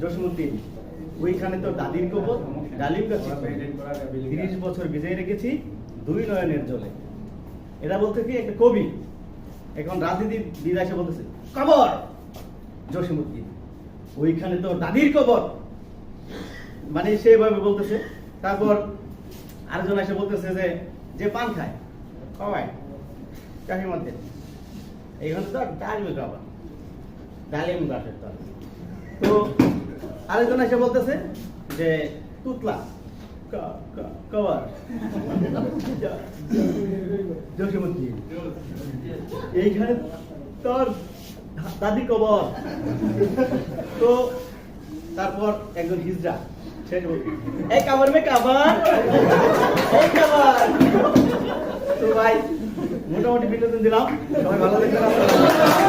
জসিমুদ্দিন ওইখানে তো দাদির কবর ডালিম গাছ তিরিশ বছর ভিজিয়ে রেখেছি দুই নয়নের জলে। এটা বলতে কি একটা কবি? এখন রাজনীতি বিদ এসে বলতেছে কবর! জসিমুদ্দিন ওইখানে তো দাদির কবর! মানে সেভাবে বলতেছে। তারপর আরেকজন এসে বলতেছে যে যে পান খায় খাওয়ায় চাষির মধ্যে। এইখানে তো ডালিম খাবার ডালিম গাছের তো আরেকজন এসে বলতেছে যে তুতলা এইখানে তোর দাদি কবর। তো তারপর একজন হিজড়া সে এই কাবার মে কাবার? এই কাবার? তো ভাই মোটামুটি বিনোদন দিলাম। সবাই ভালো দেখবেন